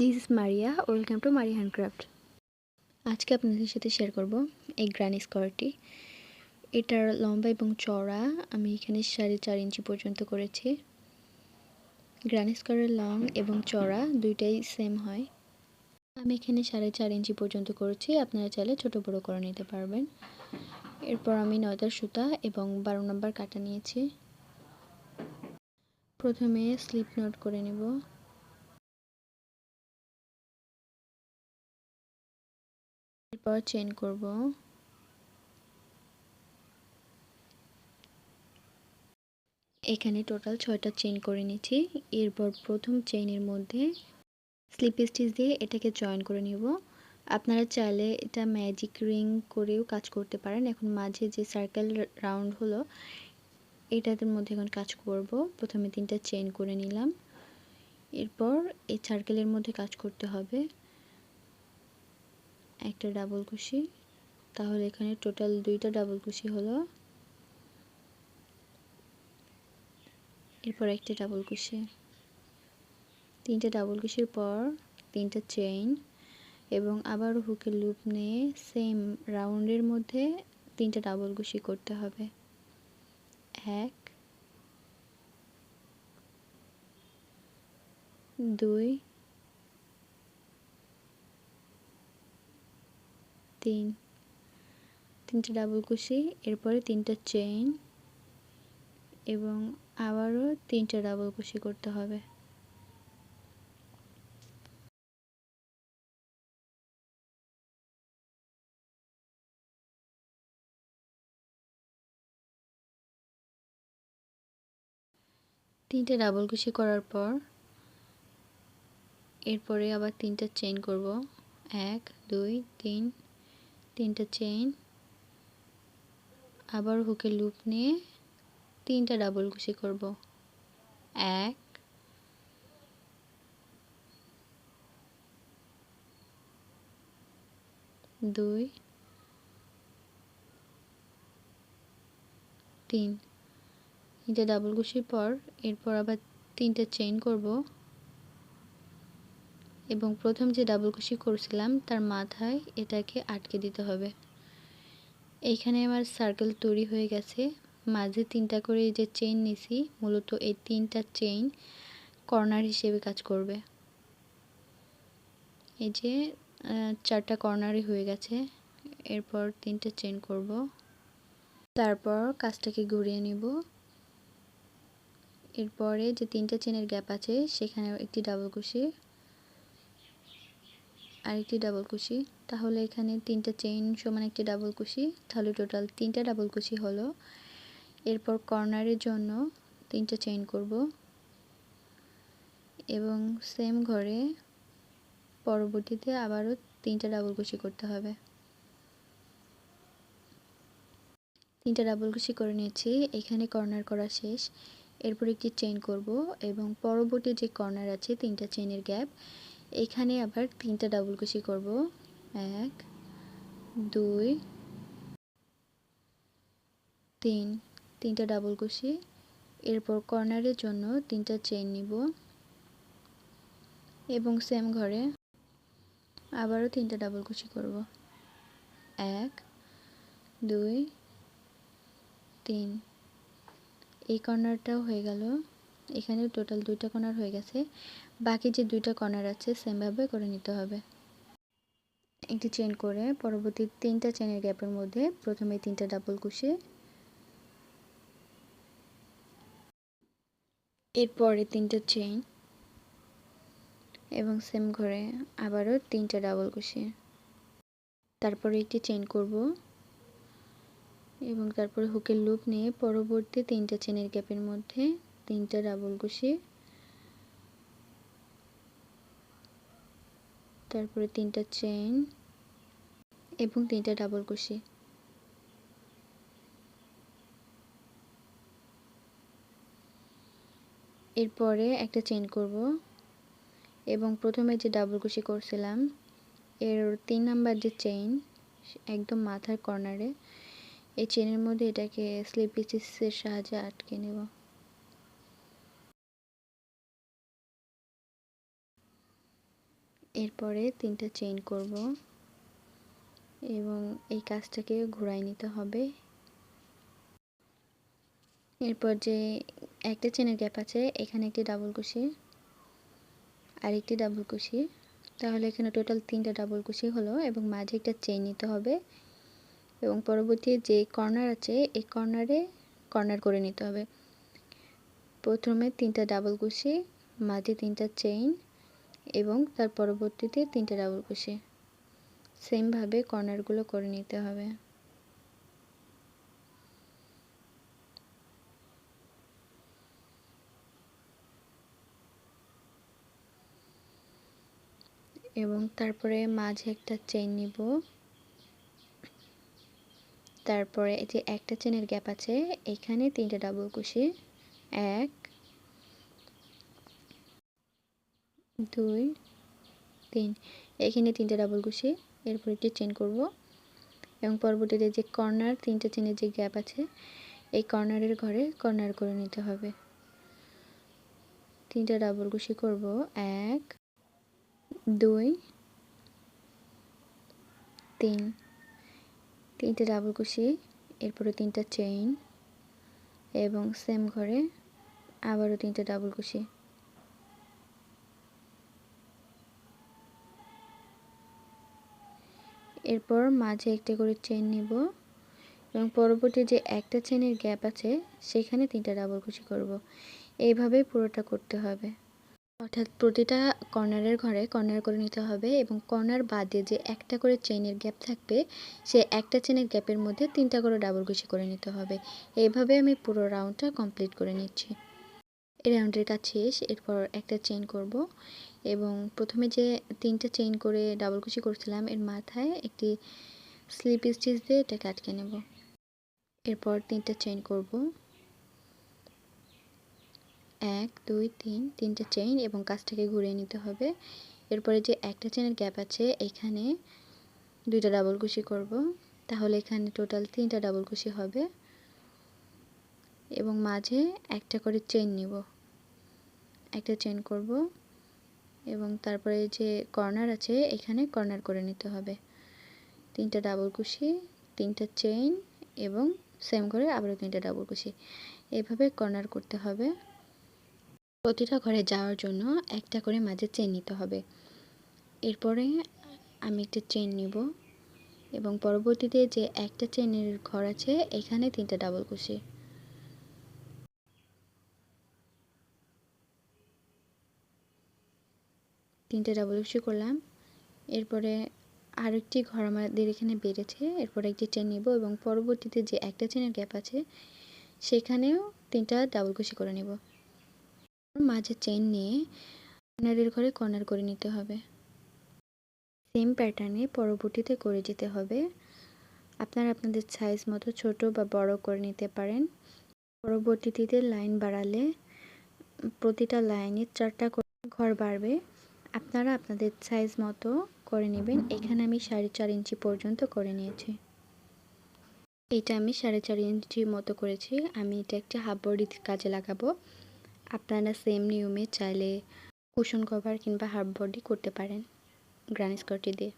This is Maria welcome to Mari handcraft আজকে আপনাদের সাথে শেয়ার করব এই গ্রানি স্কোয়ারটি এটার লম্বা এবং চড়া আমি এখানে সাড়ে চার ইঞ্চি পর্যন্ত করেছি। গ্রানি স্কোয়ারের লং এবং চড়া দুইটাই সেম হয়। আমি এখানে সাড়ে চার ইঞ্চি পর্যন্ত করেছি, আপনারা চাইলে ছোট বড় করে নিতে পারবেন। এরপর আমি নয়দার সুতা এবং বারো নম্বর কাটা নিয়েছি। প্রথমে স্লিপ নোট করে নেব। এরপর চেন করব। এখানে টোটাল ছয়টা চেন করে নিচ্ছি। এরপর প্রথম চেইনের মধ্যে স্লিপ স্টিচ দিয়ে এটাকে জয়েন করে নিব। আপনারা চাইলে এটা ম্যাজিক রিং করেও কাজ করতে পারেন। এখন মাঝে যে সার্কেল রাউন্ড হলো, এটাদের মধ্যে এখন কাজ করব। প্রথমে তিনটা চেন করে নিলাম। এরপর এই সার্কেলের মধ্যে কাজ করতে হবে। একটা ডাবল কুশি। তাহলে এখানে টোটাল দুইটা ডাবল কুশি হলো। এরপর একটা ডাবল কুশি। তিনটা ডাবল কুশির পর তিনটা চেইন এবং আবার হুকের লুপ নিয়ে সেম রাউন্ডের মধ্যে তিনটা ডাবল কুশি করতে হবে। এক, দুই তিন, তিনটা ডাবল কুশি এরপরে তিনটা চেইন এবং আবারও তিনটা ডাবল কুশি করতে হবে। তিনটে ডাবল কুশি করার পর এরপরে আবার তিনটা চেইন করব। এক, দুই, তিন তিনটা চেইন আবার হুকে লুপ নিয়ে তিনটা ডাবল কুশি করব। এক, দুই, তিন। তিনটে ডাবল কুশির পর এরপর আবার তিনটে চেইন করব। এবং প্রথম যে ডাবল কুশি করছিলাম, তার মাথায় এটাকে আটকে দিতে হবে। এইখানে আমার সার্কেল তৈরি হয়ে গেছে। মাঝে তিনটা করে যে চেইন নিছি, মূলত এই তিনটা চেইন কর্নার হিসেবে কাজ করবে। এই যে চারটা কর্নারই হয়ে গেছে। এরপর তিনটা চেইন করব। তারপর কাজটাকে ঘুরিয়ে নিব। এরপরে যে তিনটা চেনের গ্যাপ আছে সেখানে একটি ডাবল কুশি আরেকটি ডাবল কুশি। তাহলে এখানে তিনটা চেইন সমান একটি ডাবল কুশি। তাহলে টোটাল তিনটা ডাবল কুশি হলো। এরপর কর্নারের জন্য তিনটা চেইন করব। এবং সেম ঘরে পরবর্তীতে আবারও তিনটা ডাবল কুশি করতে হবে। তিনটা ডাবল কুশি করে নিয়েছি। এখানে কর্নার করা শেষ। এরপর একটি চেইন করব এবং পরবর্তী যে কর্নার আছে, তিনটা চেইনের গ্যাপ এখানে আবার তিনটা ডাবল কুশি করব। এক, দুই, তিন, তিনটা ডাবল কুশি। এরপর কর্নারের জন্য তিনটা চেইন নিব। এবং সেম ঘরে আবারও তিনটা ডাবল কুশি করব। এক, দুই, তিন। এই কর্নারটাও হয়ে গেল। এখানে টোটাল দুইটা কর্নার হয়ে গেছে। বাকি যে দুইটা কর্নার আছে সেমভাবে করে নিতে হবে। একটি চেন করে পরবর্তী তিনটা চেনের গ্যাপের মধ্যে প্রথমে তিনটা ডাবল কুশি এরপরে তিনটা চেইন এবং সেম ঘরে আবারও তিনটা ডাবল কুশি তারপরে একটি চেইন করব এবং তারপরে হুকের লুপ নিয়ে পরবর্তী তিনটা চেনের গ্যাপের মধ্যে তিনটা ডাবল কুশি তারপরে তিনটা চেইন এবং তিনটা ডাবল কুশি এরপরে একটা চেইন করব এবং প্রথমে যে ডাবল কুশি করছিলাম, এর তিন নাম্বার যে চেইন একদম মাথার কর্নারে এই চেনের মধ্যে এটাকে স্লিপ স্টিচের সাহায্যে আটকে নেব। এরপরে তিনটা চেইন করব এবং এই কাজটাকে ঘোরাই নিতে হবে। এরপর যে একটা চেনের গ্যাপ আছে, এখানে একটি ডাবল কুশি আর একটি ডাবল কুশি। তাহলে এখানে টোটাল তিনটা ডাবল কুশি হলো এবং মাঝে একটা চেইন নিতে হবে এবং পরবর্তী যে কর্নার আছে, এই কর্নারে কর্নার করে নিতে হবে। প্রথমে তিনটা ডাবল কুশি, মাঝে তিনটা চেইন এবং তার পরবর্তীতে তিনটা ডাবল কুশি সেমভাবে কর্নারগুলো করে নিতে হবে। এবং তারপরে মাঝে একটা চেইন নিব। তারপরে যে একটা চেনের গ্যাপ আছে, এখানে তিনটা ডাবল কুশি এক দুই, তিন। এখানে তিনটা ডাবল কুশি এরপর একটি চেন করব। এবং পরবর্তীতে যে কর্নার তিনটা চেনের যে গ্যাপ আছে, এই কর্নারের ঘরে কর্নার করে নিতে হবে। তিনটা ডাবল কুশি করব। এক, দুই, তিন। তিনটে ডাবল কুশি এরপরে তিনটা চেইন এবং সেম ঘরে আবারও তিনটে ডাবল কুশি এরপর মাঝে একটা করে চেন নিব এবং পরবর্তী যে একটা চেনের গ্যাপ আছে, সেখানে তিনটা ডাবল কুশি করব। এইভাবে পুরোটা করতে হবে। অর্থাৎ প্রতিটা কর্নারের ঘরে কর্নার করে নিতে হবে এবং কর্নার বাদে যে একটা করে চেনের গ্যাপ থাকবে, সে একটা চেনের গ্যাপের মধ্যে তিনটা করে ডাবল কুশি করে নিতে হবে। এইভাবে আমি পুরো রাউন্ডটা কমপ্লিট করে নিচ্ছি। এই রাউন্ডের কাজ শেষ, এরপর একটা চেন করব এবং প্রথমে যে তিনটা চেইন করে ডাবল কুশি করছিলাম, এর মাথায় একটি স্লিপ স্টিচ দিয়ে এটাকে আটকে নেব। এরপর তিনটা চেইন করব। এক, দুই, তিন, তিনটে চেইন এবং কাজটাকে ঘুরিয়ে নিতে হবে। এরপরে যে একটা চেনের গ্যাপ আছে, এখানে দুইটা ডাবল কুশি করব। তাহলে এখানে টোটাল তিনটা ডাবল কুশি হবে। এবং মাঝে একটা করে চেইন নিব। একটা চেইন করব এবং তারপরে যে কর্নার আছে, এখানে কর্নার করে নিতে হবে। তিনটা ডাবল কুশি, তিনটা চেইন এবং সেম করে আবারও তিনটা ডাবল কুশি। এভাবে কর্নার করতে হবে। প্রতিটা ঘরে যাওয়ার জন্য একটা করে মাঝে চেন নিতে হবে। এরপরে আমি একটা চেন নিব এবং পরবর্তীতে যে একটা চেনের ঘর আছে, এখানে তিনটা ডাবল কুশি। তিনটে ডাবল কুশি করলাম। এরপরে আরেকটি ঘর আমাদের এখানে বেড়েছে। এরপরে একটি চেন নিব এবং পরবর্তীতে যে একটা চেনের গ্যাপ আছে, সেখানেও তিনটা ডাবল কুশি করে নেব। মাঝে চেন নিয়ে কর্নারের ঘরে কর্নার করে নিতে হবে। সেম প্যাটার্নে পরবর্তীতে করে যেতে হবে। আপনারা আপনাদের সাইজ মতো ছোট বা বড় করে নিতে পারেন। পরবর্তীতে লাইন বাড়ালে প্রতিটা লাইনে চারটা ঘর বাড়বে। আপনারা আপনাদের সাইজ মতো করে নেবেন। এখানে আমি সাড়ে চার ইঞ্চি পর্যন্ত করে নিয়েছি। এটা আমি সাড়ে চার ইঞ্চি মতো করেছি। আমি এটা একটা হাফ বডি কাজে লাগাবো। আপনারা সেম নিয়মে চাইলে কুশন কভার কিংবা হাফ বডি করতে পারেন। গ্রানি স্কটি দিয়ে।